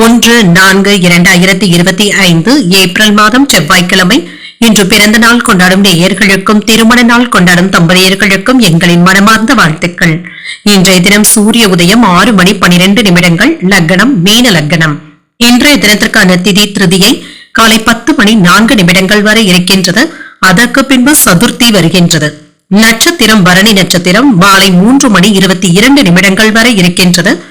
ஒன்று நான்கு இரண்டாயிரத்தி இருபத்தி ஐந்து ஏப்ரல் மாதம் செவ்வாய்க்கிழமை. இன்று பிறந்த நாள் கொண்டாடும் நேயர்களுக்கும் திருமண நாள் கொண்டாடும் தம்பதியர்களுக்கும் எங்களின் மனமார்ந்த வாழ்த்துக்கள். இன்றைய தினம் சூரிய உதயம் ஆறு மணி பனிரெண்டு நிமிடங்கள் லக்னம் மீன லக்னம். இன்றைய தினத்திற்கான திதி திருதியை காலை பத்து மணி நான்கு நிமிடங்கள் வரை இருக்கின்றது. அதற்கு பின்பு சதுர்த்தி வருகின்றது. நட்சத்திரம் பரணி நட்சத்திரம் மாலை மூன்று மணி இருபத்தி இரண்டு நிமிடங்கள் வரை இருக்கின்றது.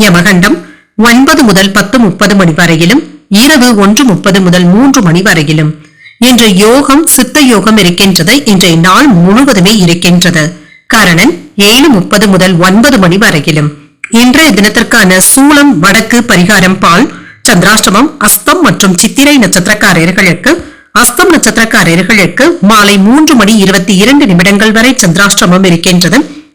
யமகண்டம் ஒன்பது முதல் பத்து முப்பது மணி வரையிலும் இரவு ஒன்று முப்பது முதல் மூன்று மணி வரையிலும். இன்று யோகம் சித்த யோகம் இருக்கின்றது. இன்றைய நாள் முழுவதுமே இருக்கின்றது. கரணன் ஏழு முப்பது முதல் ஒன்பது மணி வரையிலும். இன்றைய தினத்திற்கான சூளம் வடக்கு பரிகாரம் பால் சந்திராஷ்டமம் அஸ்தம் மற்றும் சித்திரை நட்சத்திரக்காரர்களுக்கு அஸ்தம் நட்சத்திரக்காரர்களுக்கு மாலை மூன்று மணி இருபத்தி இரண்டு நிமிடங்கள் வரை சந்திராஷ்டமம் இருக்கின்றது.